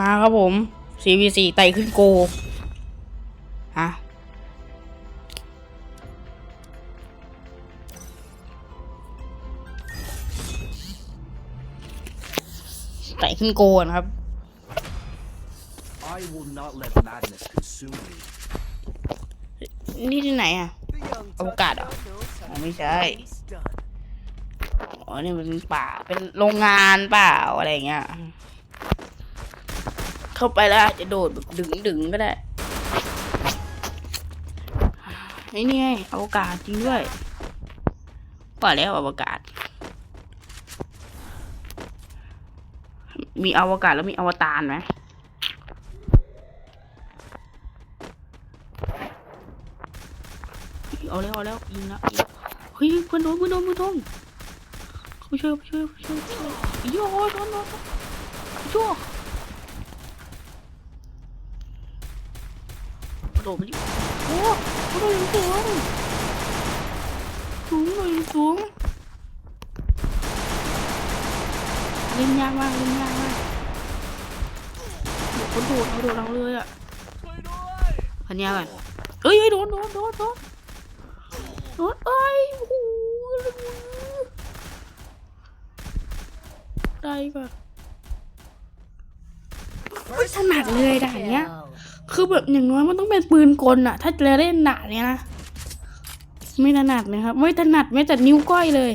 มาครับผม CVC ไต่ขึ้นโกฮะไต่ขึ้นโกนะครับ I will not let madness consume me. นี่ที่ไหนอะ The young อวกาศเหรออ๋อไม่ใช่ He's done. อ๋อนี่มันเป็นป่า เป็นโรงงานเปล่าอะไรอย่างเงี้ย เข้าไปแล้วอาจจะโดดแบบดึงดึงก็ได้ไอ้นี่ไงอวกาศจริงด้วยว่าแล้วอวกาศ มีอวกาศแล้วมีอวตารไหมเอาแล้วเอาแล้วยิงแล้วเฮ้ยเพื่อนโดนเพื่อนโดนเพื่อนโดนเขาช่วยเขาช่วยเขาช่วยช่วยโย่โดนโดนโดนโย่กระ โดดไปดิโอ้โดดอย่างสูงสูงเลยสูงเล่นยากมากเล่นยากมากเดี๋ยวเขาโดดเขาโดดเราเลยอะพันยาก่อนเอ้ยโดนโดนโดนโดนโดนเอ้ยโอ้โหได้ก่อนถนัดเลยด่านเนี้ย คือแบบอย่างน้อยมันต้องเป็นปืนกลอะถ้าจะเล่นด่านเนี้ยนะ ไม่ถนัดนะครับ ไม่ถนัดแม้แต่นิ้วก้อยเลย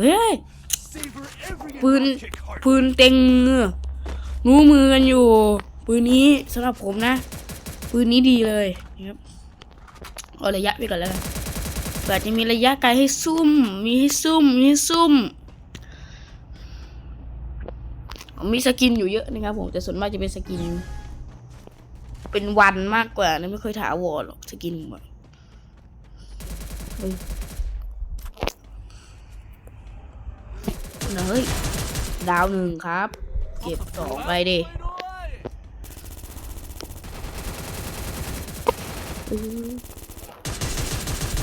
เฮ้ย ปืน ปืนเต็งมือรู้มือกันอยู่ ปืนนี้สำหรับผมนะ ปืนนี้ดีเลยนะครับเอาระยะไปก่อนแล้วกันเผื่อจะมีระยะไกลให้ซุ่ม มีให้ซุ่ม มีให้ซุ่ม มีสกินอยู่เยอะนะครับผมแต่ส่วนมากจะเป็นสกิน เป็นวันมากกว่านะไม่เคยถาวรหรอกสกินผมอะเฮ้ยเฮ้ยดาวหนึ่งครับ เก็บสองไปดิอู้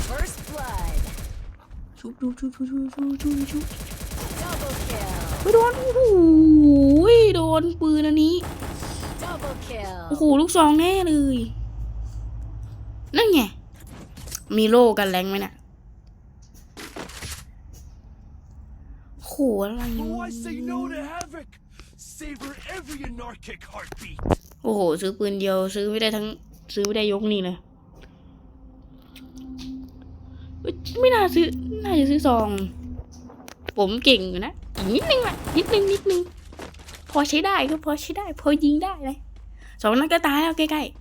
First blood. ชุบชุบชุบชุบชุบชุบชุบชุบ Double kill. ไม่ โดนโอ้โหโดนปืนอันนี้ Double โอ้ kill. โห ลูกซองแน่เลย นั่นไง มีโล่กันแรงไหมน่ะโหอะไร Who I say no to havoc. Savor every anarchic heartbeat. โอ้โห ซื้อปืนเดียวซื้อไม่ได้ทั้ง ซื้อไม่ได้ยกนี่เลยเอ้ยไม่น่าซื้อ น่าจะซื้อซอง ผมเก่งอยู่นะ อีกนิดนึงอะนิดนึงนิดนึงพอใช้ได้ก็พอใช้ได้ พอยิงได้เลยสองนัดก็ตายแล้วใกล้ๆ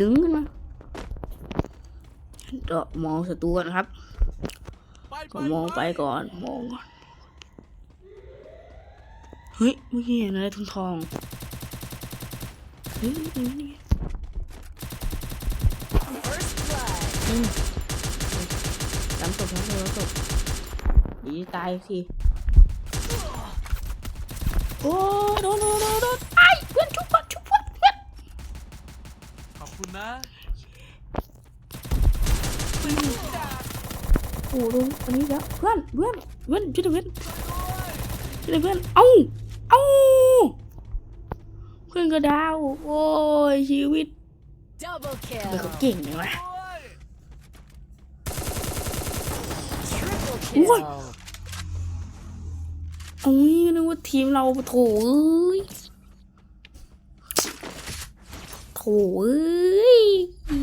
ดึงขึ้นมาเดาะมองศัตรูก่อนครับก็มองไปก่อนมองก่อนเฮ้ยเมื่อกี้เห็นอะไรทองทองเฮ้ยนี่นี่ First blood. จำศพจำศพจำศพดีตายสิโอ้โดนโดนโดนโดนไอ้เพื่อนชุบเพื่อนชุบเพื่อนเพื่อนขอบคุณนะโอ้โดนอันนี้แล้วเพื่อนเพื่อนเพื่อนช่วยด้วยเพื่อนช่วยด้วยเพื่อนเอ้าเอ้าเพื่อนก็ดาวโอ้ยชีวิต Double ทำไมเขาเก่งจังวะ Triple Ui. kill. โอ้ยนึกว่าทีมเราโถเอ้ยโถเอ้ย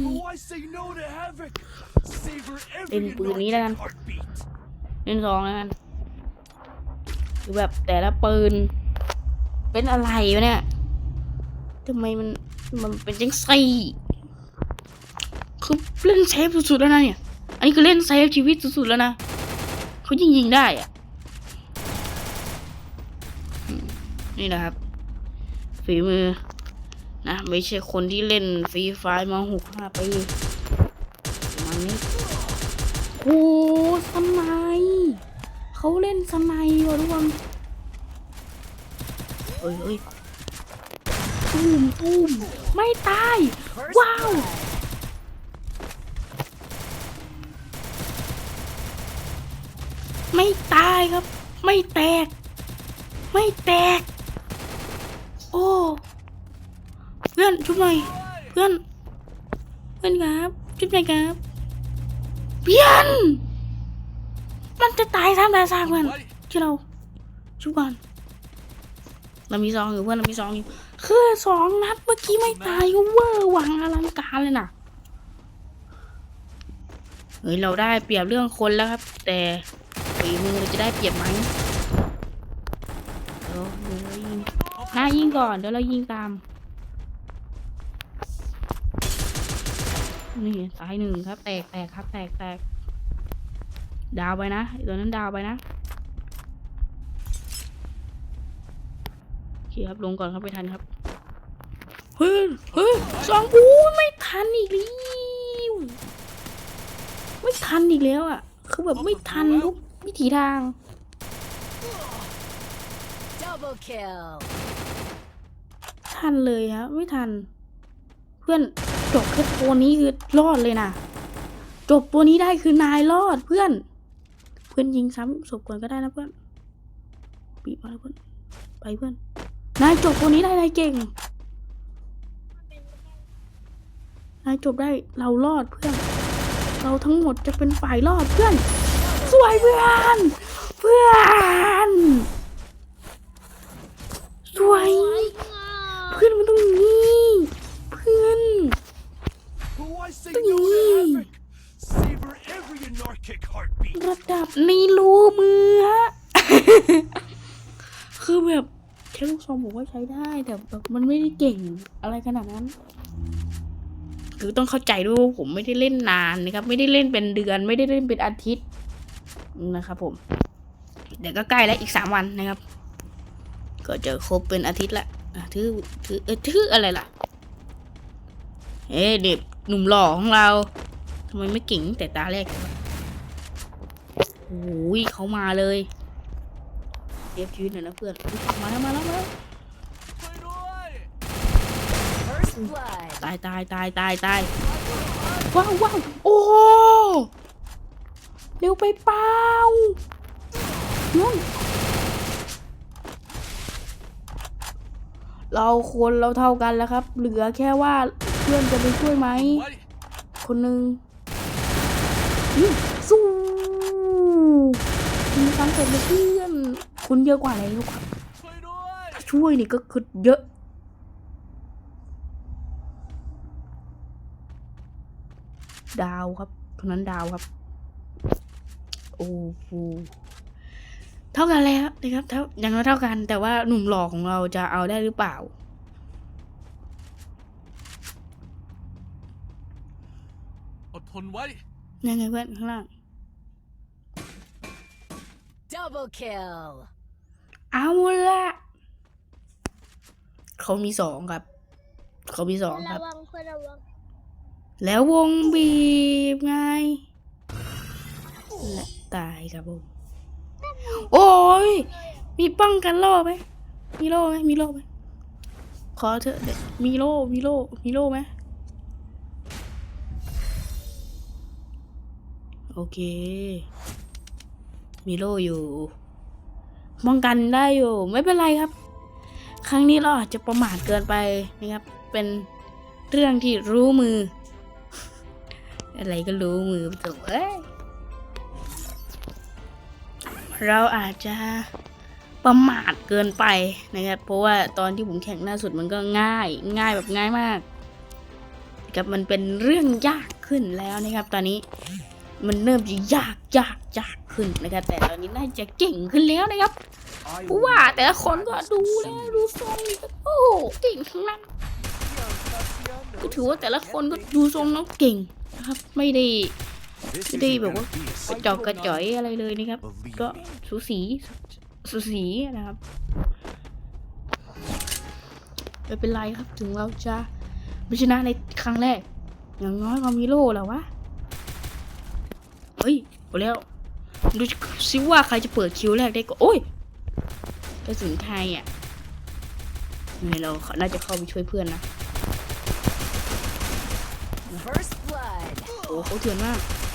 Who I say no to havoc. Savor every Lên ปืนนี้แล้วกัน anarchic heartbeat. เล่นสองแล้วกันคือแบบแต่ละปืน เป็นอะไรวะเนี่ยทำไมมันมันเป็นจังไสคือเล่นเซฟสุดๆแล้วนะเนี่ย อันนี้คือเล่นเซฟชีวิตสุดๆแล้วนะ เขายิงยิงได้อะนี่นะครับ ฝีมือ นะ ไม่ใช่คนที่เล่นฟรีไฟล์มาหกห้าปีมันนี้โอ้สไนป์เขาเล่นสไนป์ว่ะทุกคนเฮ้ยเฮ้ยตูมตูมไม่ตาย First Wow. blood. ไม่ตายครับ ไม่แตก ไม่แตก โอ้ เพื่อนชุบหน่อยเพื่อน เพื่อนครับชุบหน่อยครับ เพื่อนมันจะตายซ้ำตายซากเพื่อนที่เราชุบก่อนเรามีซองอยู่เพื่อนเรามีซองอยู่คือสองนัดเมื่อกี้ไม่ตายก็เวอร์วังอลังการเลยนะเฮ้ยเราได้เปรียบเรื่องคนแล้วครับ แต่ ฝีมือเราจะได้เปรียบไหมเดี๋ยวเดี๋ยวเรายิงหน้ายิงก่อนเดี๋ยวเรายิงตาม นี่สายหนึ่งครับ แตกแตกครับแตกแตกดาวไปนะตัวนั้นดาวไปนะโอเคครับลงก่อนครับไม่ทันครับเฮ้ยเฮ้ยสองปูไม่ทันอีกแล้วไม่ทันอีกแล้วอะ คือแบบไม่ทันทุก วิถีทาง Double kill. ทันเลยครับไม่ทัน เพื่อนจบแค่ตัวนี้คือรอดเลยนะจบตัวนี้ได้คือนายรอดเพื่อน เพื่อนยิงซ้ำศพก่อนก็ได้นะเพื่อนปีบมาแล้วเพื่อนไปเพื่อนนายจบตัวนี้ได้นายเก่งนายจบได้เรารอดเพื่อน เราทั้งหมดจะเป็นฝ่ายรอดเพื่อนส วยเพื่อนเพื่อนสวยเพื่อนมันต้องอย่างนี้เพื่อน Who I say no to havoc. Savor every anarchic heartbeat. ระดับในรูมือฮะคือแบบแค่ลูกซองบอกว่าใช้ได้แต่แบบมันไม่ได้เก่งอะไรขนาดนั้นคือต้องเข้าใจด้วยว่าผมไม่ได้เล่นนานนะครับ ไม่ได้เล่นเป็นเดือน ไม่ได้เล่นเป็นอาทิตย์ นะครับผม เดี๋ยวก็ใกล้แล้วอีกสามวันนะครับ ก็จะครบเป็นอาทิตย์ละอะถือถือเออถืออะไรล่ะ เอ๊เด็กหนุ่มหล่อของเราทำไมไม่เก่งแต่ตาแรกโอ้ยเขามาเลยเรียบชีวิตหน่อยนะเพื่อน มาแล้วมาแล้วมาตายตายตายตายตายว้าวว้าวโอ้ เร็วไปเปล่านุ่นเราคนเราเท่ากันแล้วครับ เหลือแค่ว่าเพื่อนจะไปช่วยไหม คนหนึ่งนี่สู้มีการเสร็จเลยเพื่อน คุณเยอะกว่าอะไรลูกครับ ช่วยนี่ก็คือเยอะดาวครับคนนั้นดาวครับ โอ้โหเท่ากันแล้วนะครับเท่ายังไม่เท่ากัน แต่ว่าหนุ่มหล่อของเราจะเอาได้หรือเปล่า อดทนไว้ ยังไงเพื่อนข้างล่าง Double kill. เอาละเขามีสองครับ เขามีสองคระรับวังคนระวังแล้ววงบีบไงและ ตายครับผม โอ้ย มีป้องกันโล่ไหม มีโล่ไหมมีโล่ไหมขอเถอะเดี๋ยวมีโล่ มีโล่ มีโล่ไหมโอเค มีโล่อยู่ ป้องกันได้อยู่ ไม่เป็นไรครับ ครั้งนี้เราอาจจะประมาทเกินไปนะครับ เป็นเรื่องที่รู้มือ อะไรก็รู้มือจบเอ้ย เราอาจจะประมาทเกินไปนะครับ เพราะว่าตอนที่ผมแข่งหน้าสุดมันก็ง่าย ง่ายแบบง่ายมากกับมันเป็นเรื่องยากขึ้นแล้วนะครับ ตอนนี้มันเริ่มจะยากยากยากขึ้นนะครับ แต่ตอนนี้น่าจะเก่งขึ้นแล้วนะครับเพราะว่าแต่ละคนก็ดูแล้วดูทรงโอ้โหเก่งทั้งนั้นก็ถือว่าแต่ละคนก็ดูทรงแล้วเก่งนะครับ ไม่ได้ This Cái đi isn't bảo gonna quá. be a กระจอกกระจ่อยอะไรเลยนะครับ ก็สูสีสูสีนะครับไม่เป็นไรครับถึงเราจะไม่ชนะในครั้งแรก อย่างน้อยก็มีโล่แล้ววะ เฮ้ยเอาแล้วดูซิว่าใครจะเปิดคิวแรกได้ก็ โอ้ยกระสุนไทยอะนี่เราน่าจะเข้าไปช่วยเพื่อนนะ First blood. โอ้เขาเถื่อนมาก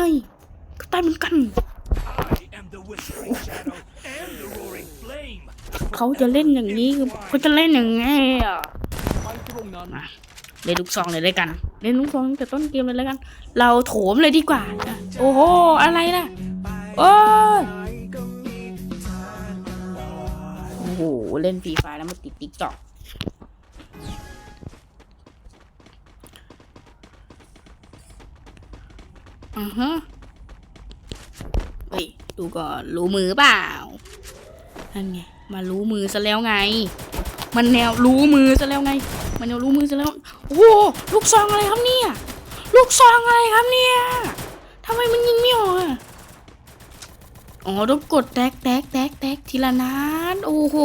าย ก็ตายเหมือนกัน เขาจะเล่นอย่างนี้เขาจะเล่นอย่างไงอะเล่นลูกซองเลยได้กัน เล่นลูกซองแต่ต้นเกมเลยแล้วกัน เราโถมเลยดีกว่า โอ้โห อะไรนะโอ้โอ้โห เล่นฟรีไฟแล้วมาติดติ๊กต็อก อือฮะเฮ้ย ดูก่อน รู้มือเปล่า นั่นไง มารู้มือซะแล้วไง มันแนวรู้มือซะแล้วไง มันแนวรู้มือซะแล้ว โอ้โหลูกซองอะไรครับเนี่ย ลูกซองอะไรครับเนี่ยทำไมมันยิงไม่ออกอะอ๋อต้องกดแตกแตกแตกแตกทีละนัด โอ้โห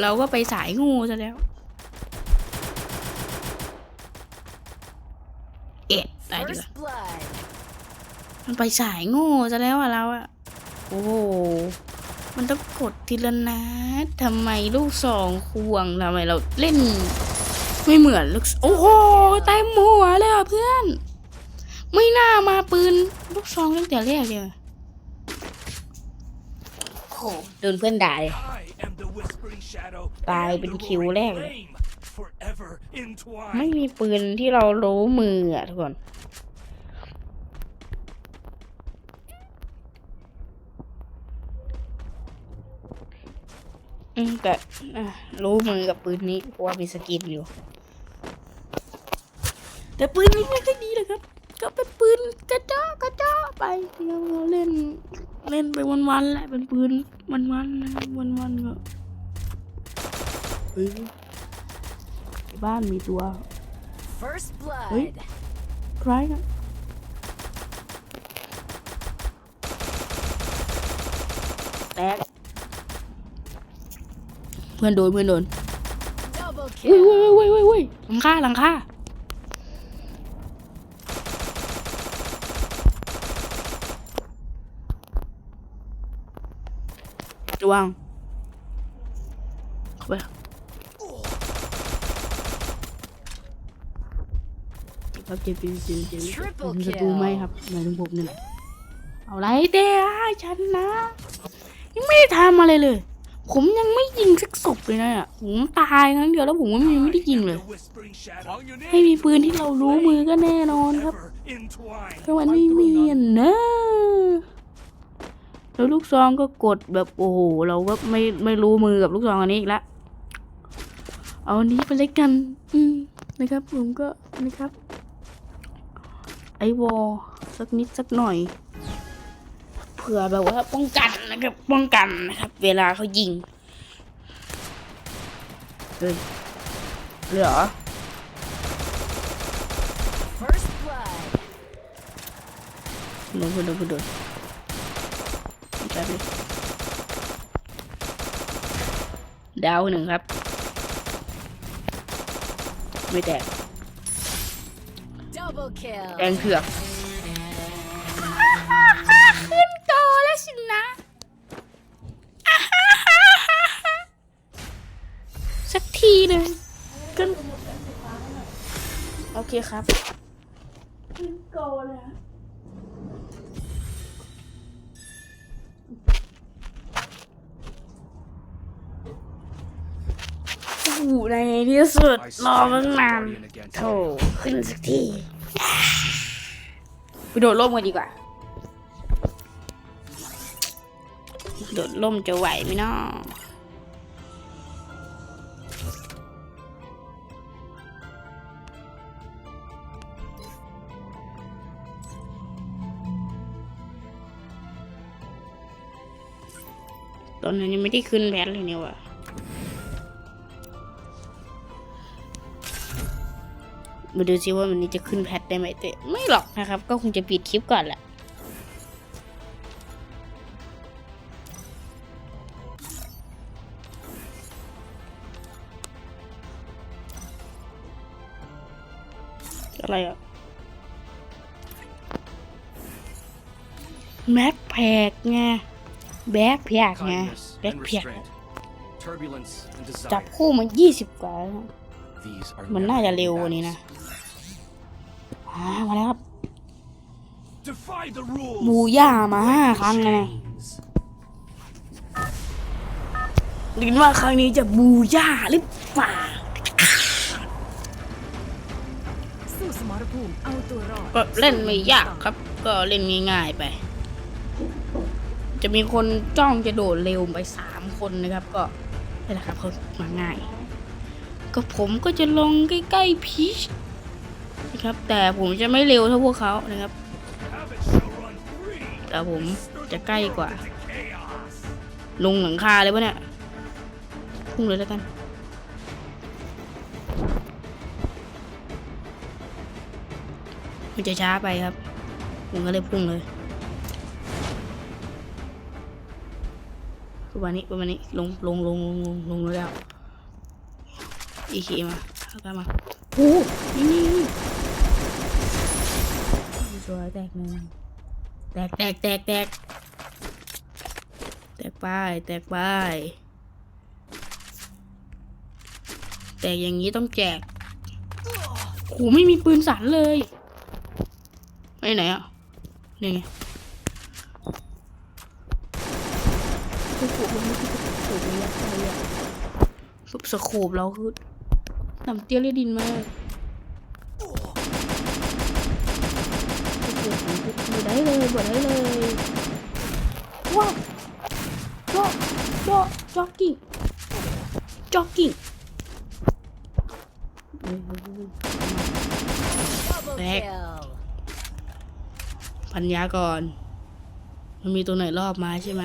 เราก็ไปสายงูซะแล้ว เอ็ดได้ดีกว่า มันไปสายโง่ซะแล้วอะเราอะโอ้โหมันต้องกดทีละนัดทำไมลูกสองควงทำไมเราเล่น ไม่เหมือนลูกโอ้โหเต็มหัวเลยอะเพื่อน ไม่น่ามาปืนลูกซองตั้งแต่แรกเลยโอ้โหโดนเพื่อนด่าเลย I am the whispering shadow ตาย and เป็น the คิว roaring แรกเลย flame forever entwined ไม่มีปืนที่เรารู้มืออะทุกคน แต่อะรู้มือกับปืนนี้เพราะว่ามีสกินอยู่ แต่ปืนนี้ไม่ค่อยดีเลยครับ ก็เป็นปืนกระจอกกระจอกไปเราเราเล่นเล่นไปวันๆแหละเป็นปืนวันๆนะวันๆก็เฮ้ยบ้านมีตัว First blood. Wait. ใครนะแตกเพื่อนโดนเพื่อนโดน Double อุ้ย kill. อุ้ยอุ้ยอุ้ยอุ้ยหลังคาหลังคาระวังเข้าไปครับเจ็บเจ็บเจ็บเจ็บ Triple ผมศัตรู kill ไหมครับหมายถึงผมนี่แหละเอาไรเด้อฉันนะ ยังไม่ได้ทำอะไรเลย ผมยังไม่ยิงสักศพเลยนะผมตายครั้งเดียวแล้วผมก็ไม่ได้ยิงเลย ให้มีปืนที่เรารู้มือก็แน่นอนครับ forever entwined แต่มันไม่มีนะแล้วลูกซองก็กดแบบโอ้โหเราก็ไม่ไม่รู้มือกับลูกซองอันนี้อีกแล้วเอาอันนี้ไปเลยกัน อืมนะครับผมก็นะครับ ไอวอลสักนิดสักหน่อย ผื่อแบบว่าป้องกันนะครับ ป้องกันนะครับ เวลาเขายิงเฮ้ยเหรอ First blood. โดนโดนโดนโดนแป๊บนึงดาวหนึ่งครับ ไม่แตก Double kill. แดงเถือก เคครับขึ้นโตเลยฮะโอ้โหในที่สุดรอตั้งนานโถขึ้นสักทีไปโดดร่มกันดีกว่า โดดร่มจะไหวไหมเนาะ อนนี้ยังไม่ได้ขึ้นแพทเลยเนี่ยว่ะมาดูซิว่าวันนี้จะขึ้นแพทได้ไหมเตะไม่หรอกนะครับ ก็คงจะปิดคลิปก่อนแหละอะไรอะแมทแพกไง แบ็คแพกไง kindness แบ็ค and แพก restraint, turbulence and จับ desire. คู่มายี่สิบกว่าแล้วนะ These are มัน never น่าจะ ending เร็วกว่านี้นะ battles. อ่ามาแล้วครับ Defy the rules. บูย่ามาห้าครั้งเลยนะ Chains. ลินว่าครั้งนี้จะบูย่าหรือเปล่าสู้สมรภูมิเอาตัวรอดก็เล่นไม่ยากครับ ก็เล่นง่ายๆไป จะมีคนจ้องจะโดดเร็วไปสามคนนะครับ ก็นี่แหละครับเขามาง่าย ก็ผมก็จะลงใกล้ๆพีชนะครับ แต่ผมจะไม่เร็วเท่าพวกเขานะครับแต่ผมจะใกล้กว่า ลงหลังคาเลยปะเนี่ยพุ่งเลยแล้วกันมันจะช้าไปครับผมก็เลยพุ่งเลย ประมาณนี้ประมาณนี้ลงลงลงลงลงลงแล้วอีคีมาแล้วก็มาโอ้นี่นี่นี่สวยแตกหนึ่งแตกแตกแตกแตกแตกไปแตกไปแตกอย่างนี้ต้องแจกโหไม่มีปืนสันเลยไปไหนอะนี่ไงโอ้โหมันไม่ใช่สโคบระยะไกลอะ สโคบเราคือต่ำเตี้ยเลยดินมากบ่ได้เลยบ่ได้เลยว้าว Jo, jo, jogging. Jogging. Double Back. kill พันยาก่อน มันมีตัวไหนรอบมาใช่ไหม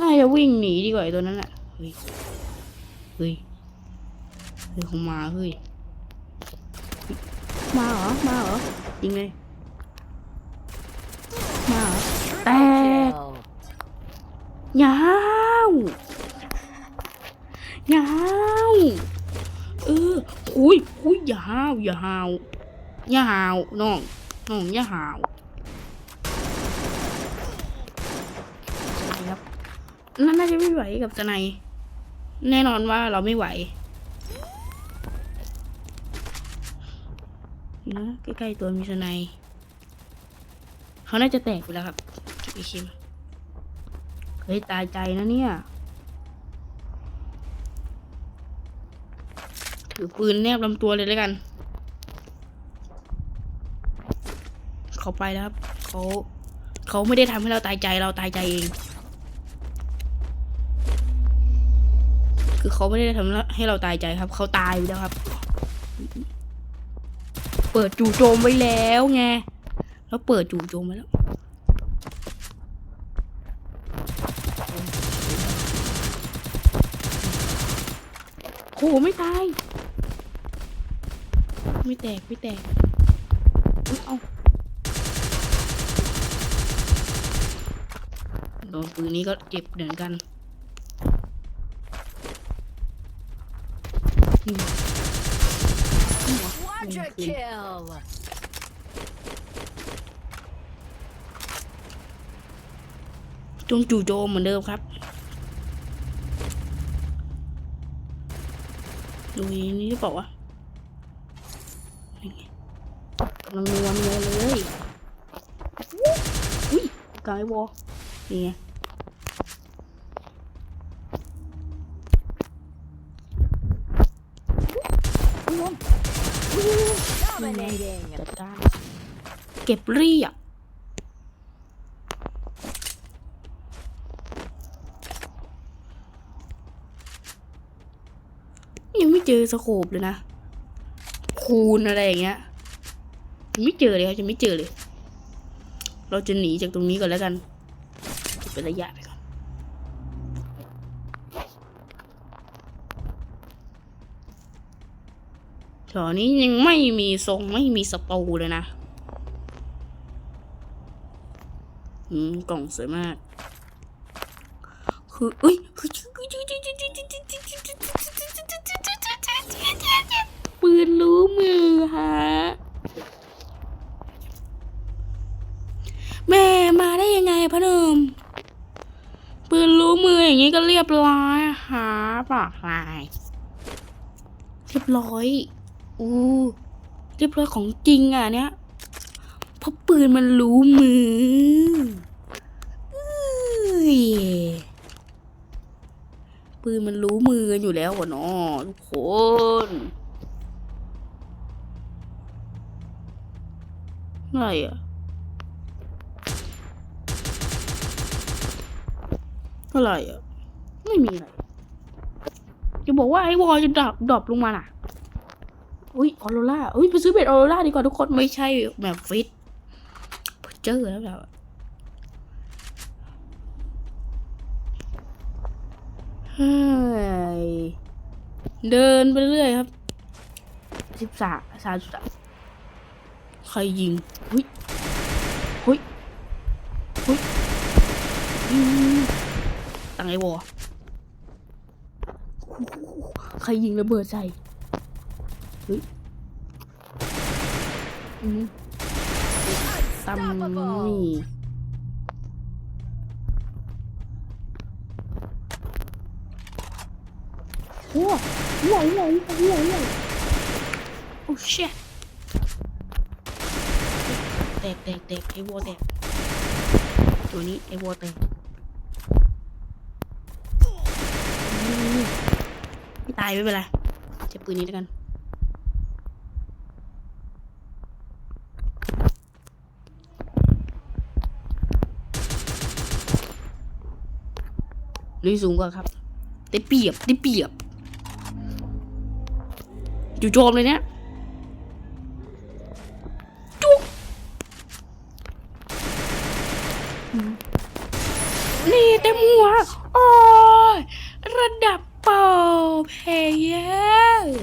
น่าจะวิ่งหนีดีกว่าไอ้ตัวนั้นแหละ เฮ้ย เฮ้ย เฮ้ยคงมาเฮ้ย มาเหรอ มาเหรอยิงเลย มาเหรอ แตก kill ยาวยาวเออคุยคุยยาวยาวยาวน้องน้องยาวใช่ครับนั่นน่าจะไม่ไหวกับสไนย แน่นอนว่าเราไม่ไหวนะใกล้ๆตัวมีสไนยเขาน่าจะแตกไปแล้วครับอีคิมเฮ้ยตายใจนะเนี่ย ถือปืนแนบลำตัวเลยแล้วกัน เขาไปแล้วครับเขาเขาไม่ได้ทำให้เราตายใจเราตายใจเอง คือเขาไม่ได้ทำให้เราตายใจครับ เขาตายไปแล้วครับ เปิดจู่โจมไว้แล้วไงแล้วเปิดจู่โจมไว้แล้วโหไม่ตาย ไม่แตก ไม่แตกเอาโดนปืนนี้ก็เจ็บเหมือนกัน อืม Quadra kill จงจู่โจมเหมือนเดิมครับดูนี้หรือเปล่าวะนี่ไงกำลังนัวนัวเลยอุ้ยกลายวอลนี่ไง dominating จัดการเก็บเรียบยังไม่เจอสโคปเลยนะ คูณอะไรอย่างเงี้ยยังไม่เจอเลยครับยังไม่เจอเลย เราจะหนีจากตรงนี้ก่อนแล้วกันเป็นระยะไปก่อน แถวนี้ยังไม่มีทรงไม่มีสตูเลยนะ อืม กล่องสวยมาก คือเอ้ยคือปืนรู้มือฮะ แม่มาได้ยังไงพะหนมปืนรู้มืออย่างนี้ก็เรียบร้อยหาปลอกลาย เรียบร้อย อู้เรียบร้อยของจริงอะเนี้ยเพราะปืนมันรู้มืออปืนมันรู้มืออยู่แล้ววะเนาะทุกคนอะไรอะอะไรอะไม่มีอะไรจะบอกว่าไอ้วอลจะดรอปดรอปลงมาน่ะ อุ้ยออโรล่าอุ้ยไปซื้อเบ็ดออโรล่าดีกว่าทุกคนไม่ใช่แบบฟิตเจอแล้วแบบเฮ้ยเดินไปเรื่อยครับสิบสามสามสิบสามใครยิงหุ้ยหุ้ยหุ้ยอืมตั้งไอ้วอลใครยิงระเบิดใส่ เฮ้ยอืมตำนี่โอ้โหไหวไหวไหวไหวไหวโอ้เชี่ยแตกแตกแตกไอ้วัวแตกตัวนี้ไอ้วัวแตกนี่ไม่ตายไม่เป็นไรเจ็บปืนนี้แล้วกัน ลุยสูงกว่าครับได้เปรียบได้เปรียบอยู่โจมเลยเนี่ยจุ๊กนี่เต็มหัวโอ้ยระดับเป่าเพเยอร์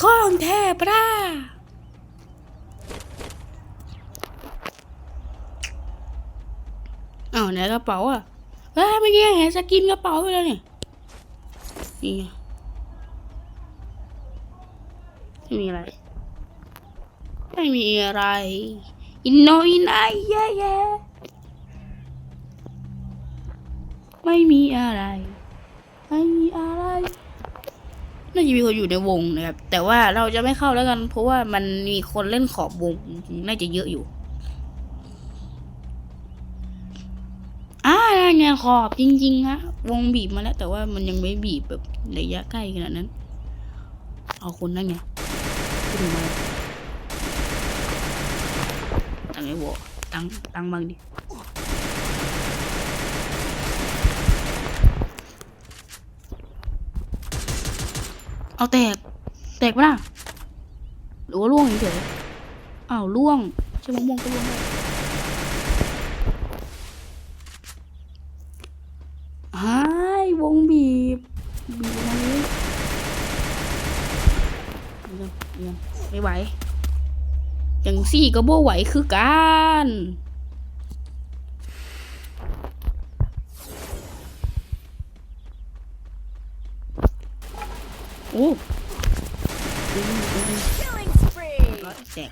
ของแทบร่าอ้าวไหนกระเป๋าอะ เฮ้ยเมื่อกี้เห็นสกินกระเป๋าไปแล้วนี่นี่ไงไม่มีอะไร ไม่มีอะไร อินโนอินไอเย่เย่ไม่มีอะไร ไม่มีอะไร น่าจะมีคนอยู่ในวงนะครับ แต่ว่าเราจะไม่เข้าแล้วกัน เพราะว่ามันมีคนเล่นขอบวง น่าจะเยอะอยู่ อ่านั่นไงขอบจริงๆนะวงบีบมาแล้ว แต่ว่ามันยังไม่บีบแบบระยะใกล้ขนาดนั้น เอาคนนั่นไงขึ้นมาตั้งไอ้วอตั้งตั้งบ้างดิเอาแตก แตกปะล่ะหรือว่าล่วงเฉยอ้าวล่วงใช่มะม่วงก็ล่วงได้ หายวงบีบบีบมาเลยเยี่ยไม่ไหว อย่างสี่ก็บ่ไหวคือกันโอ้ดึงดึง Killing spree. ก็แตก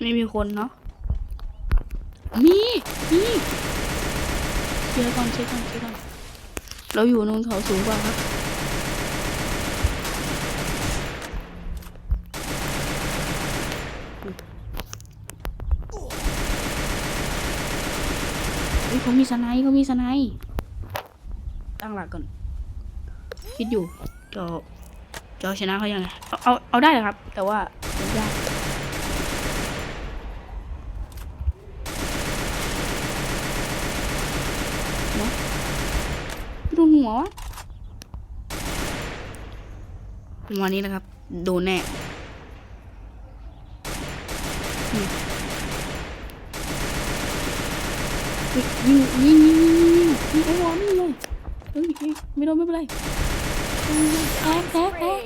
ไม่มีคนเนาะ มีมีเช็คก่อนเช็คก่อนเช็คก่อน เราอยู่นนเขาสูงกว่าครับเฮ้ยเขามีสไนด์เขามีสไนด์ตั้งหลักก่อน คิดอยู่จะจะเอาชนะเขายังไง เอา เอา เอาได้เลยครับ แต่ว่ามันยากเนอะโดน หัววะวันนี้นะครับ โดนแน่อืมเฮ้ยยิงยิงยิงยิงยิงยิงไอ้วอนี่เลยเฮ้ยไม่โดนไม่เป็นไรแอ๊ะแอ๊ะแอ๊ะ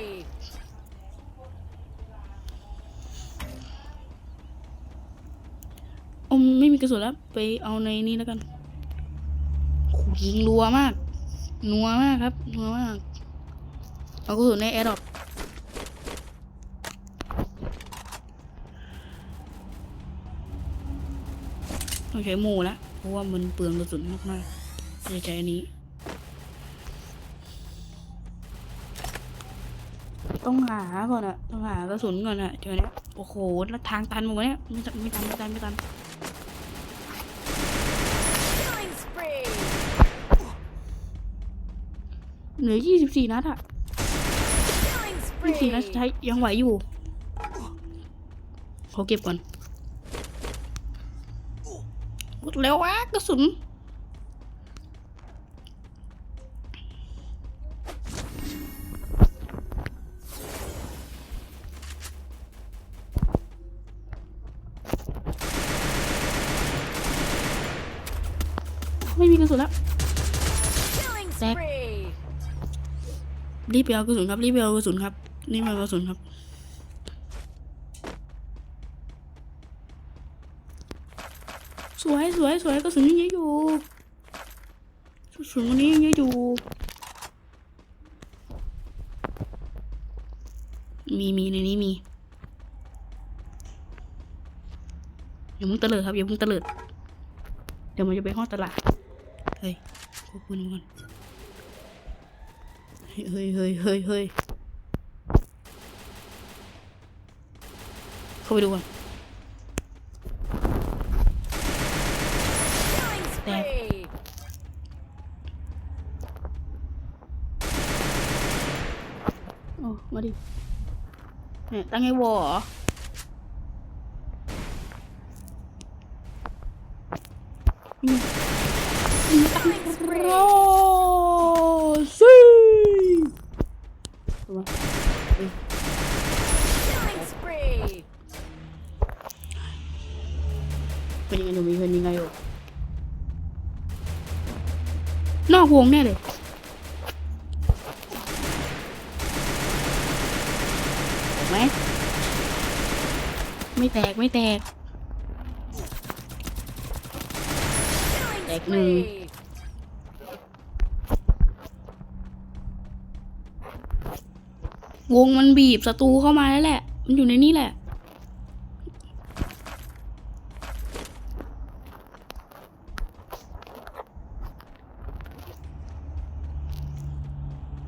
อมไม่มีกระสุนแล้ว ไปเอาในนี้แล้วกันยิงรัวมาก นัวมากครับ นัวมาก เอากระสุนในแอร์ดรอปต้องใช้โมละเพราะว่ามันเปลืองกระสุนมากๆจะใช้อันนี้ ต้องหาก่อนอะต้องหากระสุนก่อนอะเจอเนี้ยโอ้โหแล้วทางตันหมดวเนี่ยไม่ตันไม่ตันไม่ตันไม่ตัน เหลือยี่สิบสี่นัดอะ Killing ยี่สิบสี่นัด spree. สุดท้ายยังไหวอยู่ ขอเก็บก่อนหมดแล้ววะกระสุน บไปเอากระสุนครับรีบไปเอากระสุนครับรีบไปเอากระสุนครับ สวยสวยสวยกระสุนยังเยอะอยู่กระสุนวันนี้ยังเยอะอยู่ มีมีในนี้มีอย่ามึงเตลิดครับอย่ามึงเตลิดเดี๋ยวมันจะไปห้องตลาดเฮ้ยควบคุมก่อน เฮ้ยเฮ้ยเฮ้ยเฮ้ยเฮ้ยเข้าไปดูก่อน Killing spree. โอ้ มาดิเนี่ยตั้งไงวอเหรออื วงแน่เลยแตกไหม ไม่แตกไม่แตก Killing Đẹp nè. spree. วงมันบีบศัตรูเข้ามาแล้วแหละ มันอยู่ในนี่แหละ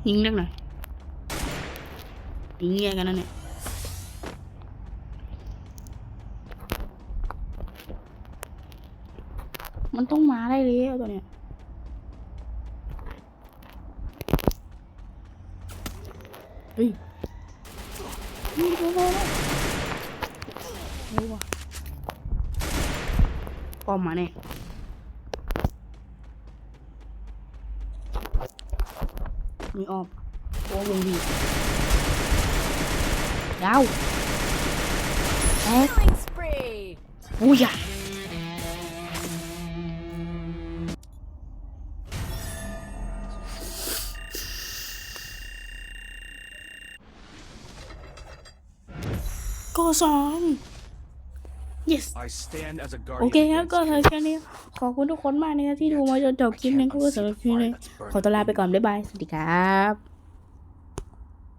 ยิงเรื่องหน่อยยิงเงี้ยกันนั่นเนี่ยมันต้องมาได้เลยตัวเนี้ยเฮ้ยนี่โดนโดนเฮ้ยว่ะปอมมาแน่ มีออมโอ้วงดีดาวแตก Killing spree. อุ้ยอะก็สอง yes I stand as a guardian โอเคครับ against ก็ chaos. สำหรับแค่นี้ขอบคุณทุกคนมากนะครับที่ดูมาจนจบคลิปนี้ก็สำหรับคลิปนี้ขอตัวลาไปก่อน บ๊ายบาย สวัสดีครับ